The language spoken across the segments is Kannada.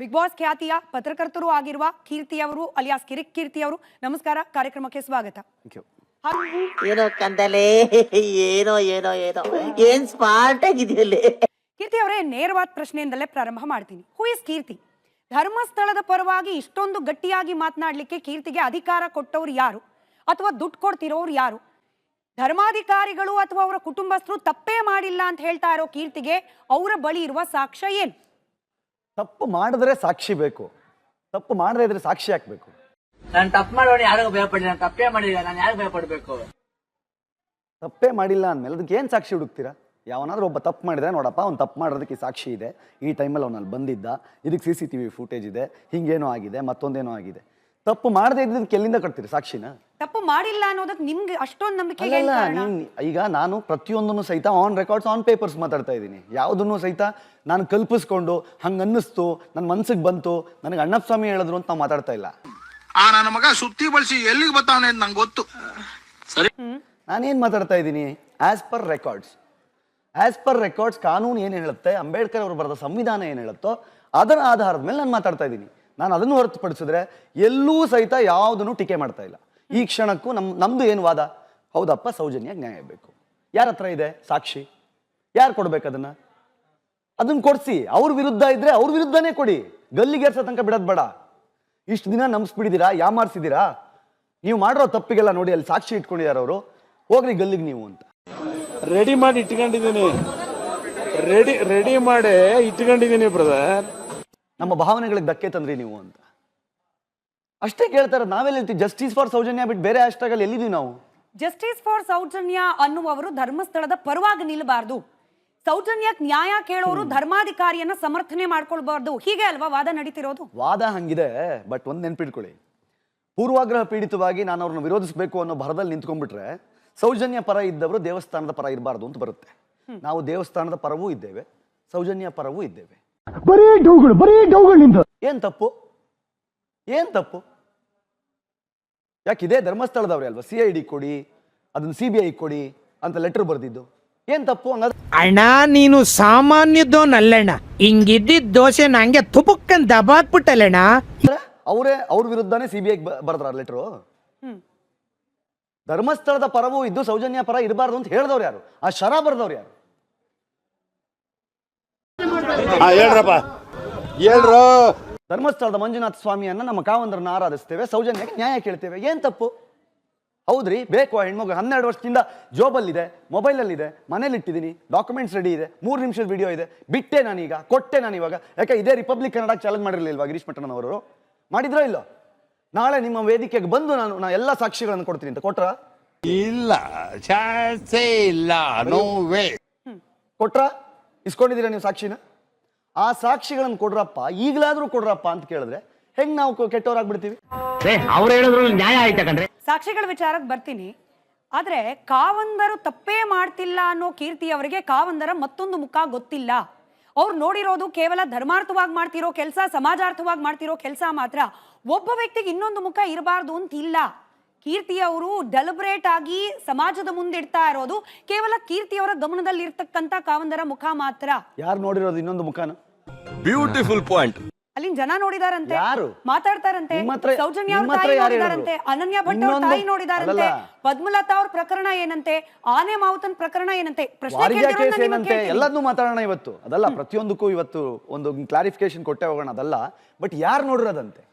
ಬಿಗ್ ಬಾಸ್ ಖ್ಯಾತಿಯ ಪತ್ರಕರ್ತರು ಆಗಿರುವ ಕೀರ್ತಿ ಅವರು ಅಲಿಯಾಸ್ ಕಿರಿಕ್ ಕೀರ್ತಿ ಅವರು ನಮಸ್ಕಾರ. ಕಾರ್ಯಕ್ರಮಕ್ಕೆ ಸ್ವಾಗತ. ಥ್ಯಾಂಕ್ ಯು ಹಾಗೂ ಏನೋ ಕಂದಲೇ ಏನೋ ಏನೋ ಏನೋ. ಏನ್ ಸ್ಮಾರ್ಟ್ ಆಗಿದೆಯಲ್ಲಿ ಕೀರ್ತಿ ಅವರೇ ನೇರವಾದ ಪ್ರಶ್ನೆಯಿಂದಲೇ ಪ್ರಾರಂಭ ಮಾಡ್ತೀನಿ. Who is Keerthi? ಧರ್ಮಸ್ಥಳದ ಪರವಾಗಿ ಇಷ್ಟೊಂದು ಗಟ್ಟಿಯಾಗಿ ಮಾತನಾಡಲಿಕ್ಕೆ ಕೀರ್ತಿಗೆ ಅಧಿಕಾರ ಕೊಟ್ಟವ್ರು ಯಾರು? ಅಥವಾ ದುಡ್ಡು ಕೊಡ್ತಿರೋರು ಯಾರು? ಧರ್ಮಾಧಿಕಾರಿಗಳು ಅಥವಾ ಅವರ ಕುಟುಂಬಸ್ಥರು ತಪ್ಪೇ ಮಾಡಿಲ್ಲ ಅಂತ ಹೇಳ್ತಾ ಇರೋ ಕೀರ್ತಿಗೆ ಅವರ ಬಳಿ ಇರುವ ಸಾಕ್ಷ್ಯ ಏನು? ತಪ್ಪು ಮಾಡಿದ್ರೆ ಸಾಕ್ಷಿ ಬೇಕು. ತಪ್ಪು ಮಾಡದೇ ಇದ್ರೆ ಸಾಕ್ಷಿ ಹಾಕ್ಬೇಕು. ನಾನು ತಪ್ಪು ಮಾಡೋಣ ಯಾರಿಗೂ ಭಯಪಡಿಲ್ಲ ನಾನು ತಪ್ಪೇ ಮಾಡಿಲ್ಲ ನಾನು ಯಾರು ಭಯಪಡ್ಬೇಕು? ತಪ್ಪೇ ಮಾಡಿಲ್ಲ ಅಂದ್ಮೇಲೆ ಅದಕ್ಕೆ ಏನು ಸಾಕ್ಷಿ ಹುಡುಕ್ತೀರಾ? ಯಾವನಾದ್ರೂ ಒಬ್ಬ ತಪ್ಪು ಮಾಡಿದ್ರೆ ನೋಡಪ್ಪ ಅವ್ನು ತಪ್ಪು ಮಾಡೋದಕ್ಕೆ ಸಾಕ್ಷಿ ಇದೆ. ಈ ಟೈಮಲ್ಲಿ ಅವನಲ್ಲಿ ಬಂದಿದ್ದ ಇದಕ್ಕೆ C C T V footage ಇದೆ ಹಿಂಗೇನೋ ಆಗಿದೆ ಮತ್ತೊಂದೇನೋ ಆಗಿದೆ. ತಪ್ಪು ಮಾಡದೇ ಇದ್ದಿದ್ದಕ್ಕೆ ಎಲ್ಲಿಂದ ಕಟ್ತೀರಿ ಸಾಕ್ಷಿನ? ತಪ್ಪು ಮಾಡಿಲ್ಲ ಅನ್ನೋದಕ್ಕೆ ನಿಮ್ಗೆ ಅಷ್ಟೊಂದು ನಂಬಿಕೆ ಇಲ್ಲ ಅಲ್ಲಲ್ಲ ಕಾರಣ? ನೀನ್ ಈಗ ನಾನು ಪ್ರತಿಯೊಂದನ್ನು ಸಹಿತ ಆನ್ ರೆಕಾರ್ಡ್ಸ್ ಆನ್ ಪೇಪರ್ಸ್ ಮಾತಾಡ್ತಾ ಇದ್ದೀನಿ. ಯಾವುದನ್ನು ಸಹಿತ ನಾನು ಕಲ್ಪಿಸ್ಕೊಂಡು ಹಂಗೆ ಅನ್ನಿಸ್ತು ನನ್ನ ಮನ್ಸಿಗೆ ಬಂತು ನನಗೆ ಅಣ್ಣಪ್ಪ ಸ್ವಾಮಿ ಹೇಳಿದ್ರು ಅಂತ ನಾವು ಮಾತಾಡ್ತಾ ಇಲ್ಲ. ಆ ನನ್ನ ಮಗ ಸುತ್ತಿ ಬಳಸಿ ಎಲ್ಲಿಗೆ ಬರ್ತಾವನೆ ಅಂತ ನಂಗೆ ಗೊತ್ತು. ಸರಿ. ನಾನೇನು ಮಾತಾಡ್ತಾ ಇದ್ದೀನಿ? As per records as per records ಕಾನೂನು ಏನು ಹೇಳುತ್ತೆ ಅಂಬೇಡ್ಕರ್ ಅವರು ಬರೆದ ಸಂವಿಧಾನ ಏನು ಹೇಳುತ್ತೋ ಅದರ ಆಧಾರದ ಮೇಲೆ ನಾನು ಮಾತಾಡ್ತಾ ಇದ್ದೀನಿ. ನಾನು ಅದನ್ನು ಹೊರತುಪಡಿಸಿದ್ರೆ ಎಲ್ಲೂ ಸಹಿತ ಯಾವುದನ್ನು ಟೀಕೆ ಮಾಡ್ತಾ ಇಲ್ಲ. ಈ ಕ್ಷಣಕ್ಕೂ ನಮ್ ನಮ್ದು ಏನು ವಾದ? ಹೌದಪ್ಪ ಸೌಜನ್ಯ ನ್ಯಾಯ ಬೇಕು. ಯಾರ ಹತ್ರ ಇದೆ? ಸಾಕ್ಷಿ. ಯಾರು ಕೊಡ್ಬೇಕು ಅದನ್ನ? ಅದನ್ನ ಕೊಡ್ಸಿ. ಅವ್ರ ವಿರುದ್ಧ ಇದ್ರೆ ಅವ್ರ ವಿರುದ್ಧನೇ ಕೊಡಿ. ಗಲ್ಲಿಗೇರ್ಸೋ ತನಕ ಬಿಡೋದ್ ಬೇಡ. ಇಷ್ಟು ದಿನ ನಂಬಿಸ್ಬಿಡಿದ್ದೀರಾ ಯಾಮಾರಿಸಿದ್ದೀರಾ ನೀವು ಮಾಡಿರೋ ತಪ್ಪಿಗೆಲ್ಲ ನೋಡಿ ಅಲ್ಲಿ ಸಾಕ್ಷಿ ಇಟ್ಕೊಂಡಿದ್ದಾರೆ ಅವರು. ಹೋಗ್ರಿ ಗಲ್ಲಿಗೆ ನೀವು ಅಂತ. ರೆಡಿ ಮಾಡಿ ಇಟ್ಕೊಂಡಿದ್ದೀನಿ. ರೆಡಿ ರೆಡಿ ಮಾಡಿ ಇಟ್ಕೊಂಡಿದ್ದೀನಿ ಬ್ರದರ್ ನಮ್ಮ ಭಾವನೆಗಳಿಗೆ ಧಕ್ಕೆ ತಂದ್ರಿ ನೀವು ಅಂತ. ಅಷ್ಟೇ ಕೇಳ್ತಾರೆ ನಾವೆಲ್ಲ ಹೇಳ್ತೀವಿ? ಜಸ್ಟಿಸ್ ಫಾರ್ ಸೌಜನ್ಯ ಬಿಟ್ಟು ಬೇರೆ ಹ್ಯಾಶ್ಟ್ಯಾಗ್ ಅಲ್ಲಿ ಎಲ್ಲಿದ್ದೀವಿ ನಾವು? ಜಸ್ಟಿಸ್ ಫಾರ್ ಸೌಜನ್ಯ ಅನ್ನುವವರು ಧರ್ಮಸ್ಥಳದ ಪರವಾಗಿ ನಿಲ್ಲಬಾರದು ಸೌಜನ್ಯಕ್ಕೆ ನ್ಯಾಯ ಕೇಳೋರು ಧರ್ಮಾಧಿಕಾರಿಯನ್ನ ಸಮರ್ಥನೆ ಮಾಡ್ಕೊಳ್ಬಾರ್ದು. ಹೀಗೆ ಅಲ್ವಾ ವಾದ ನಡೀತಿರೋದು? ವಾದ ಹಂಗಿದೆ ಬಟ್ ಒಂದ್ ನೆನ್ಪಿಟ್ಕೊಳ್ಳಿ. ಪೂರ್ವಾಗ್ರಹ ಪೀಡಿತವಾಗಿ ನಾನು ಅವ್ರನ್ನ ವಿರೋಧಿಸಬೇಕು ಅನ್ನೋ ಭರದಲ್ಲಿ ನಿಂತ್ಕೊಂಡ್ಬಿಟ್ರೆ ಸೌಜನ್ಯ ಪರ ಇದ್ದವರು ದೇವಸ್ಥಾನದ ಪರ ಇರಬಾರ್ದು ಅಂತ ಬರುತ್ತೆ. ನಾವು ದೇವಸ್ಥಾನದ ಪರವೂ ಇದ್ದೇವೆ ಸೌಜನ್ಯ ಪರವೂ ಇದ್ದೇವೆ. ಬರೀ ಡೌಗಳು ಬರೀ ಡೌಗಳಿಂದ. ಏನ್ ತಪ್ಪು? ಏನ್ ತಪ್ಪು? ಯಾಕೆ ಇದೇ ಧರ್ಮಸ್ಥಳದವ್ರೆ ಅಲ್ವಾ? ಸಿ ಐ ಡಿ ಕೊಡಿ ಅದನ್ನ ಸಿ ಬಿ ಐ ಕೊಡಿ ಅಂತ ಲೆಟರ್ ಬರೆದಿದ್ದು. ಏನ್ ತಪ್ಪು ಹಂಗಾದ್ರೆ? ಅಣ್ಣ ನೀನು ಸಾಮಾನ್ಯದೋನಲ್ಲಣ್ಣ ಹಿಂಗಿದ್ದಿದ್ ದೋಸೆ ನಂಗೆ ತುಪುಕ್ಕನ್ ದಬಾಕ್ಬಿಟ್ಟಲ್ಲಣ್ಣ. ಅವರೇ ಅವ್ರ ವಿರುದ್ಧನೇ ಸಿ ಬಿ ಐ ಬರೆದ್ರ ಲೆಟ್ರು ಧರ್ಮಸ್ಥಳದ ಪರವೂ ಇದ್ದು ಸೌಜನ್ಯ ಪರ ಇರಬಾರ್ದು ಅಂತ ಹೇಳ್ದವ್ರು ಯಾರು? ಆ ಶರ ಬರ್ದವ್ರು ಯಾರು? ಹೇಳ್ರಪ್ಪ. ಹೇಳ್ರು. ಧರ್ಮಸ್ಥಳದ ಮಂಜುನಾಥ ಸ್ವಾಮಿಯನ್ನ ನಮ್ಮ ಕಾವಂದ್ರನ್ನ ಆರಾಧಿಸ್ತೇವೆ ಸೌಜನ್ಯಕ್ಕೆ ನ್ಯಾಯ ಕೇಳ್ತೇವೆ. ಏನ್ ತಪ್ಪು? ಹೌದ್ರಿ ಬೇಕು ಆ ಹೆಣ್ಮಗು ಹನ್ನೆರಡು ವರ್ಷದಿಂದ ಜೋಬಲ್ಲಿದೆ ಮೊಬೈಲಲ್ಲಿದೆ ಮನೇಲಿ ಇಟ್ಟಿದ್ದೀನಿ ಡಾಕ್ಯುಮೆಂಟ್ಸ್ ರೆಡಿ ಇದೆ ಮೂರು ನಿಮಿಷದ ವಿಡಿಯೋ ಇದೆ ಬಿಟ್ಟೆ ನಾನೀಗ ಕೊಟ್ಟೆ ನಾನು ಇವಾಗ ಯಾಕೆ ಇದೇ ರಿಪಬ್ಲಿಕ್ ಕನ್ನಡ ಚಾಲೆಂಜ್ ಮಾಡಿರಲಿಲ್ವಾ ಗಿರೀಶ್ ಅವರು? ಮಾಡಿದ್ರೋ ಇಲ್ಲೋ? ನಾಳೆ ನಿಮ್ಮ ವೇದಿಕೆಗೆ ಬಂದು ನಾನು ನಾ ಎಲ್ಲ ಸಾಕ್ಷಿಗಳನ್ನು ಕೊಡ್ತೀನಿ ಅಂತ ಕೊಟ್ರ? ಇಲ್ಲ ಚಾನ್ಸೇ ಇಲ್ಲ ನೋ ವೇ ಕೊಟ್ರ? ಇಸ್ಕೊಂಡಿದ್ದೀರಾ ನೀವು ಸಾಕ್ಷಿನ? ಆ ಸಾಕ್ಷಿಗಳನ್ನು ಕೊಡ್ರಪ್ಪ ಈಗಲಾದ್ರೂ ಕೊಡ್ರಪ್ಪ ಅಂತ ಕೇಳಿದ್ರೆ ಹೆಂಗ್ ನಾವು ಕೆಟ್ಟವರಾಗ್ಬಿಡ್ತೀವಿ? ಅವ್ರು ಹೇಳಿದ್ರು ನ್ಯಾಯ ಆಯ್ತಾ ಕಣ್ರೆ? ಸಾಕ್ಷಿಗಳ ವಿಚಾರಕ್ಕೆ ಬರ್ತೀನಿ. ಆದ್ರೆ ಕಾವಂದರು ತಪ್ಪೇ ಮಾಡ್ತಿಲ್ಲ ಅನ್ನೋ ಕೀರ್ತಿ ಅವರಿಗೆ ಕಾವಂದರ ಮತ್ತೊಂದು ಮುಖ ಗೊತ್ತಿಲ್ಲ. ಅವ್ರು ನೋಡಿರೋದು ಕೇವಲ ಧರ್ಮಾರ್ಥವಾಗಿ ಮಾಡ್ತಿರೋ ಕೆಲಸ ಸಮಾಜಾರ್ಥವಾಗಿ ಮಾಡ್ತಿರೋ ಕೆಲಸ ಮಾತ್ರ. ಒಬ್ಬ ವ್ಯಕ್ತಿಗೆ ಇನ್ನೊಂದು ಮುಖ ಇರಬಾರ್ದು ಅಂತ ಇಲ್ಲ ಕೀರ್ತಿ ಅವರು ಡೆಲಿಬ್ರೇಟ್ ಆಗಿ ಸಮಾಜದ ಮುಂದಿಡ್ತಾ ಇರೋದು ಕೇವಲ ಕೀರ್ತಿ ಅವರ ಗಮನದಲ್ಲಿ ಇರ್ತಕ್ಕಂತ ಕಾವಂದರ ಮುಖ ಮಾತ್ರ. ಯಾರು ನೋಡಿರೋದು ಇನ್ನೊಂದು ಮುಖಾನ? ಬ್ಯೂಟಿಫುಲ್ ಪಾಯಿಂಟ್ ಅಲ್ಲಿ ಜನ ನೋಡಿದಾರಂತೆ ಯಾರು? ಮಾತಾಡ್ತಾರಂತೆ ಹತ್ರ- ಸೌಜನ್ಯ ಅವ್ರ ನಿಮ್ಮ ಹತ್ರ ತಾಯಿ ಯಾರು ನೋಡಿದಾರಂತೆ ಹೇಳಿದ್ರು? ಅನನ್ಯ ಭಟ್ ಅವ್ರ ಇನ್ನೊಂದು- ತಾಯಿ ನೋಡಿದಾರಂತೆ ಅಲ್ಲಲ್ಲ. ಪದ್ಮಲತಾ ಅವ್ರ ಪ್ರಕರಣ ಏನಂತೆ ಆನೆ ಮಾವುತನ್ ಪ್ರಕರಣ ಏನಂತೆ ಪ್ರಶ್ನೆ ಕೇಸ್ ನಿಮಗೆ ಏನಂತೆ? ಕೇಳ್ತೀನಿ. ಎಲ್ಲದನ್ನೂ ಮಾತಾಡೋಣ ಇವತ್ತು. ಅದಲ್ಲ ಪ್ರತಿಯೊಂದಕ್ಕೂ ಇವತ್ತು ಒಂದು ಕ್ಲಾರಿಫಿಕೇಶನ್ ಕೊಟ್ಟೆ ಹೋಗೋಣ ಅದಲ್ಲ. ಬಟ್ ಯಾರು ನೋಡಿರೋದಂತೆ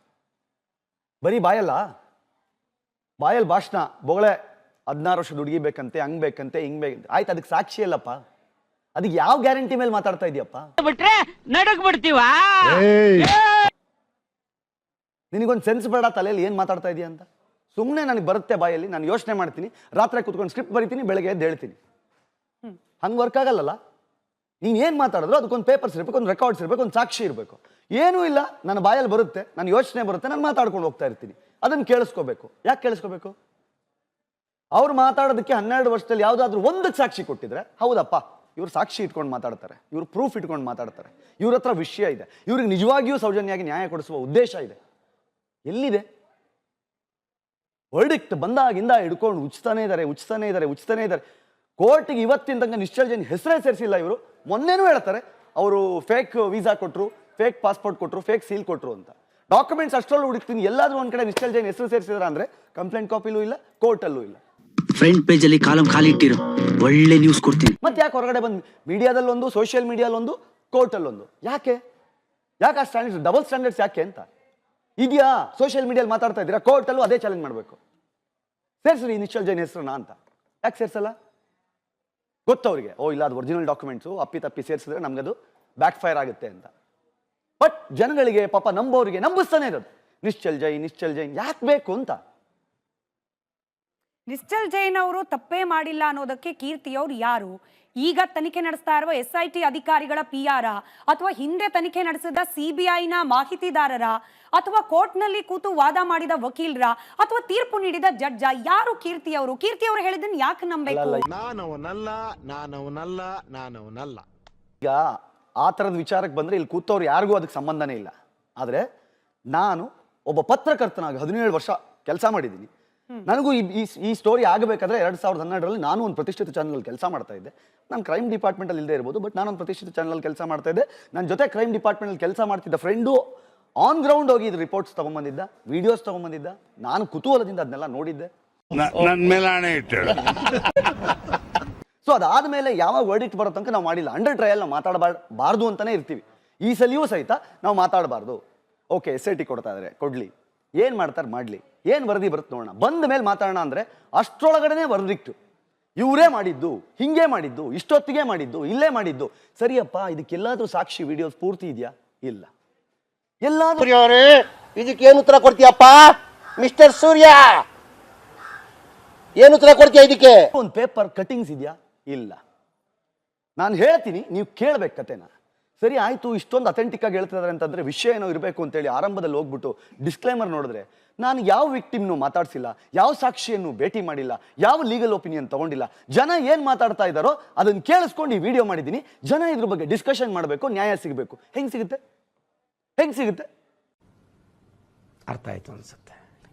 ಬರೀ ಬಾಯಲ್ಲ? ಬಾಯಲ್ ಭಾಷಣ ಬೊಗಳೆ ಹದಿನಾರು ವರ್ಷದ ಹುಡುಗಿ ಬೇಕಂತೆ ಹಂಗ್ ಬೇಕಂತೆ ಹಿಂಗ್ ಬೇಕಂತೆ. ಆಯ್ತು ಅದಕ್ಕೆ ಸಾಕ್ಷಿ ಅಲ್ಲಪ್ಪ ಅದಕ್ಕೆ ಯಾವ ಗ್ಯಾರಂಟಿ ಮೇಲೆ ಮಾತಾಡ್ತಾ ಇದೀಯಪ್ಪ? ಬಿಟ್ರೆ ನಡಕ್ ಬಿಡ್ತೀವ ನಿನಗೊಂದು ಸೆನ್ಸ್ ಬೇಡ ತಲೆಯಲ್ಲಿ ಏನು ಮಾತಾಡ್ತಾ ಇದೀಯ ಅಂತ? ಸುಮ್ಮನೆ ನನಗೆ ಬರುತ್ತೆ ಬಾಯಲ್ಲಿ ನಾನು ಯೋಚನೆ ಮಾಡ್ತೀನಿ. ರಾತ್ರಿ ಕೂತ್ಕೊಂಡು ಸ್ಕ್ರಿಪ್ಟ್ ಬರಿತೀನಿ ಬೆಳಗ್ಗೆ ಎದ್ದು ಹೇಳ್ತೀನಿ. ಹಂಗೆ ವರ್ಕ್ ಆಗಲ್ಲಲ್ಲ? ನೀನು ಏನು ಮಾತಾಡಿದ್ರು ಅದಕ್ಕೊಂದು ಪೇಪರ್ಸ್ ಇರಬೇಕು ಒಂದು ರೆಕಾರ್ಡ್ಸ್ ಇರಬೇಕು ಒಂದು ಸಾಕ್ಷಿ ಇರಬೇಕು. ಏನೂ ಇಲ್ಲ ನನ್ನ ಬಾಯಲ್ಲಿ ಬರುತ್ತೆ ನನ್ನ ಯೋಚನೆ ಬರುತ್ತೆ ನಾನು ಮಾತಾಡ್ಕೊಂಡು ಹೋಗ್ತಾ ಇರ್ತೀನಿ. ಅದನ್ನು ಕೇಳಿಸ್ಕೋಬೇಕು. ಯಾಕೆ ಕೇಳಿಸ್ಕೋಬೇಕು? ಅವ್ರು ಮಾತಾಡೋದಕ್ಕೆ ಹನ್ನೆರಡು ವರ್ಷದಲ್ಲಿ ಯಾವುದಾದ್ರೂ ಒಂದು ಸಾಕ್ಷಿ ಕೊಟ್ಟಿದ್ರೆ ಹೌದಪ್ಪ. ಇವ್ರು ಸಾಕ್ಷಿ ಇಟ್ಕೊಂಡು ಮಾತಾಡ್ತಾರೆ, ಇವರು ಪ್ರೂಫ್ ಇಟ್ಕೊಂಡು ಮಾತಾಡ್ತಾರೆ. ಇವ್ರ ಹತ್ರ ವಿಷಯ ಇದೆ. ಇವ್ರಿಗೆ ನಿಜವಾಗಿಯೂ ಸೌಜನ್ಯಾಗಿ ನ್ಯಾಯ ಕೊಡಿಸುವ ಉದ್ದೇಶ ಇದೆ. ಎಲ್ಲಿದೆ? ವರ್ಡಿಕ್ಟ್ ಬಂದಾಗಿಂದ ಹಿಡ್ಕೊಂಡು ಉಚ್ತಾನೆ ಇದ್ದಾರೆ ಉಚ್ತಾನೆ ಇದ್ದಾರೆ ಉಚ್ತಾನೆ ಇದ್ದಾರೆ ಕೋರ್ಟಿಗೆ ಇವತ್ತಿನ ತನಕ ನಿಶ್ಚಲ್ ಜೈನ್ ಹೆಸರೇ ಸೇರಿಸಿಲ್ಲ ಇವರು. ಮೊನ್ನೆನೂ ಹೇಳ್ತಾರೆ, ಅವರು ಫೇಕ್ ವೀಸಾ ಕೊಟ್ಟರು ಫೇಕ್ ಪಾಸ್ಪೋರ್ಟ್ ಕೊಟ್ಟರು ಫೇಕ್ ಸೀಲ್ ಕೊಟ್ಟರು ಅಂತ. ಡಾಕ್ಯುಮೆಂಟ್ಸ್ ಅಷ್ಟರಲ್ಲಿ ಹುಡುಕ್ತೀನಿ. ಎಲ್ಲಾದರೂ ಒಂದು ಕಡೆ ನಿಶ್ಚಲ್ ಜೈನ್ ಹೆಸರು ಸೇರಿಸಿದ್ರ ಅಂದ್ರೆ ಕಂಪ್ಲೇಂಟ್ ಕಾಪಿಲೂ ಇಲ್ಲ ಕೋರ್ಟಲ್ಲೂ ಇಲ್ಲ. ಫ್ರಂಟ್ ಪೇಜಲ್ಲಿ ಕಾಲಂ ಖಾಲಿ ಇಟ್ಟಿರು. ಒಳ್ಳೆ ನ್ಯೂಸ್ ಕೊಡ್ತೀನಿ. ಮತ್ತೆ ಯಾಕೆ ಹೊರಗಡೆ ಬಂದು ಮೀಡಿಯಾದಲ್ಲೊಂದು ಸೋಷಿಯಲ್ ಮೀಡಿಯಾದಲ್ಲೊಂದು ಕೋರ್ಟಲ್ಲೊಂದು ಯಾಕೆ? ಯಾಕೆ ಆ ಸ್ಟ್ಯಾಂಡರ್ಡ್ಸ್ ಡಬಲ್ ಸ್ಟ್ಯಾಂಡರ್ಡ್ಸ್ ಯಾಕೆ ಅಂತ? ಇದೆಯಾ? ಸೋಷಿಯಲ್ ಮೀಡಿಯಲ್ಲಿ ಮಾತಾಡ್ತಾ ಇದ್ದೀರಾ? ಕೋರ್ಟಲ್ಲೂ ಅದೇ ಚಾಲೆಂಜ್ ಮಾಡಬೇಕು. ಸೇರಿಸ್ರಿ ನಿಶ್ಚಲ್ ಜೈನ್ ಹೆಸರನ್ನ ಅಂತ. ಯಾಕೆ ಸೇರ್ಸಲ್ಲ? ಗೊತ್ತವ್ರಿಗೆ ಓ, ಇಲ್ಲ, ಅದು ಒರಿಜಿನಲ್ ಡಾಕ್ಯುಮೆಂಟ್ಸು ಅಪ್ಪಿ ತಪ್ಪಿ ಸೇರಿಸಿದ್ರೆ ಅದು ಬ್ಯಾಕ್ ಫೈರ್ ಆಗುತ್ತೆ ಅಂತ. ಬಟ್ ಜನಗಳಿಗೆ, ಪಾಪ ನಂಬೋರಿಗೆ ನಂಬಿಸ್ತಾನೆ ಇರೋದು. ನಿಶ್ಚಲ್ ಜೈನ್ ನಿಶ್ಚಲ್ ಜೈನ್, ಯಾಕೆ ಬೇಕು ಅಂತ? ನಿಶ್ಚಲ್ ಜೈನ್ ಅವರು ತಪ್ಪೇ ಮಾಡಿಲ್ಲ ಅನ್ನೋದಕ್ಕೆ ಕೀರ್ತಿ ಅವರು ಯಾರು? ಈಗ ತನಿಖೆ ನಡೆಸ್ತಾ ಇರುವ ಎಸ್ ಐ ಟಿ ಅಧಿಕಾರಿಗಳ ಪಿ ಆರ್ ಅಥವಾ ಹಿಂದೆ ತನಿಖೆ ನಡೆಸಿದ ಸಿಬಿಐನ ಮಾಹಿತಿದಾರರ, ಅಥವಾ ಕೋರ್ಟ್ನಲ್ಲಿ ಕೂತು ವಾದ ಮಾಡಿದ ವಕೀಲರ, ಅಥವಾ ತೀರ್ಪು ನೀಡಿದ ಜಡ್ಜ, ಯಾರು ಕೀರ್ತಿ ಅವರು ಕೀರ್ತಿ ಅವರು ಹೇಳಿದ್ ಯಾಕೆ ನಂಬೇಕು ನಾನವನಲ್ಲ. ಈಗ ಆ ಥರದ ವಿಚಾರಕ್ಕೆ ಬಂದ್ರೆ ಇಲ್ಲಿ ಕೂತವ್ರು ಯಾರಿಗೂ ಅದಕ್ಕೆ ಸಂಬಂಧನೇ ಇಲ್ಲ. ಆದ್ರೆ ನಾನು ಒಬ್ಬ ಪತ್ರಕರ್ತನಾಗಿ ಹದಿನೇಳು ವರ್ಷ ಕೆಲಸ ಮಾಡಿದ್ದೀನಿ. ನನಗೂ ಈ ಸ್ಟೋರಿ ಆಗಬೇಕಾದ್ರೆ ಎರಡ್ ಸಾವಿರದ ಹನ್ನೆರಡರಲ್ಲಿ ನಾನು ಒಂದು ಪ್ರತಿಷ್ಠಿತ ಚಾನಲ್ ಕೆಲಸ ಮಾಡ್ತಾ ಇದ್ದೆ. ನಾನು ಕ್ರೈಮ್ ಡಿಪಾರ್ಟ್ಮೆಂಟಲ್ಲಿ ಇಲ್ಲದೆ ಇರ್ಬೋದು ಬಟ್ ನಾನೊಂದು ಪ್ರತಿಷ್ಠಿತ ಚಾನಲ್ ಕೆಲಸ ಮಾಡ್ತಾ ಇದ್ದೆ. ನನ್ನ ಜೊತೆ ಕ್ರೈಮ್ ಡಿಪಾರ್ಟ್ಮೆಂಟಲ್ಲಿ ಕೆಲಸ ಮಾಡ್ತಿದ್ದ ಫ್ರೆಂಡು ಆನ್ ಗ್ರೌಂಡ್ ಹೋಗಿ ಇದು ರಿಪೋರ್ಟ್ಸ್ ತೊಗೊಂಬಂದಿದ್ದ ವಿಡಿಯೋಸ್ ತೊಗೊಂಬಂದಿದ್ದ. ನಾನು ಕುತೂಹಲದಿಂದ ಅದನ್ನೆಲ್ಲ ನೋಡಿದ್ದೆ. ಸೊ ಅದಾದ್ಮೇಲೆ ಯಾವ ವರ್ಡಿಕ್ಟ್ ಬರೋ ತನಕ ನಾವು ಮಾಡಿಲ್ಲ. ಅಂಡರ್ ಟ್ರಯಲ್ ನಾವು ಮಾತಾಡಬಾರ್ದು ಅಂತಾನೆ ಇರ್ತೀವಿ. ಈ ಸಲಿಯೂ ಸಹಿತ ನಾವು ಮಾತಾಡಬಾರ್ದು. ಓಕೆ ಎಸ್ ಐ ಟಿ ಕೊಡ್ತಾ ಇದ್ರೆ ಕೊಡ್ಲಿ. ಏನ್ ಮಾಡ್ತಾರೆ ಮಾಡ್ಲಿ. ಏನ್ ವರದಿ ಬರುತ್ತೆ ನೋಡೋಣ. ಬಂದ ಮೇಲೆ ಮಾತಾಡೋಣ ಅಂದ್ರೆ ಅಷ್ಟ್ರೊಳಗಡೆನೆ ವರ್ದಿಕ್ಟು ಇವರೇ ಮಾಡಿದ್ದು ಹಿಂಗೆ ಮಾಡಿದ್ದು ಇಷ್ಟೊತ್ತಿಗೆ ಮಾಡಿದ್ದು ಇಲ್ಲೇ ಮಾಡಿದ್ದು. ಸರಿಯಪ್ಪ ಇದಕ್ಕೆಲ್ಲಾದರೂ ಸಾಕ್ಷಿ ವಿಡಿಯೋಸ್ ಪೂರ್ತಿ ಇದೆಯಾ? ಇಲ್ಲ. ಎಲ್ಲಾದ್ರೂ ಇದಕ್ಕೇನು ಇದಕ್ಕೆ ಏನು ಉತ್ತರ ಕೊಡ್ತೀಯಪ್ಪ? ಮಿಸ್ಟರ್ ಸೂರ್ಯ! ಏನು ಉತ್ತರ ಕೊಡ್ತೀಯ ಇದಕ್ಕೆ? ಒಂದು ಪೇಪರ್ ಕಟಿಂಗ್ಸ್ ಇದೆಯಾ? ಇಲ್ಲ. ನಾನು ಹೇಳ್ತೀನಿ ನೀವು ಕೇಳಬೇಕು ಕತೆನ. ಸರಿ, ಆಯಿತು, ಇಷ್ಟೊಂದು ಅಥೆಂಟಿಕ್ ಆಗಿ ಹೇಳ್ತಿದ್ದಾರೆ ಅಂತಂದ್ರೆ ವಿಷಯ ಏನೋ ಇರಬೇಕು ಅಂತೇಳಿ ಆರಂಭದಲ್ಲಿ ಹೋಗ್ಬಿಟ್ಟು ಡಿಸ್ಕ್ಲೈಮರ್ ನೋಡಿದ್ರೆ ನಾನು ಯಾವ ವಿಕ್ಟಿಮ್ನು ಮಾತಾಡಿಸಿಲ್ಲ, ಯಾವ ಸಾಕ್ಷಿಯನ್ನು ಭೇಟಿ ಮಾಡಿಲ್ಲ, ಯಾವ ಲೀಗಲ್ ಒಪಿನಿಯನ್ ತಗೊಂಡಿಲ್ಲ, ಜನ ಏನು ಮಾತಾಡ್ತಾ ಇದ್ದಾರೋ ಅದನ್ನ ಕೇಳಿಸ್ಕೊಂಡು ಈ ವಿಡಿಯೋ ಮಾಡಿದ್ದೀನಿ. ಜನ ಇದ್ರ ಬಗ್ಗೆ ಡಿಸ್ಕಷನ್ ಮಾಡಬೇಕು, ನ್ಯಾಯ ಸಿಗಬೇಕು. ಹೆಂಗೆ ಸಿಗುತ್ತೆ? ಹೆಂಗ್ ಸಿಗುತ್ತೆ? ಅರ್ಥ ಆಯ್ತು ಅನ್ಸುತ್ತೆ.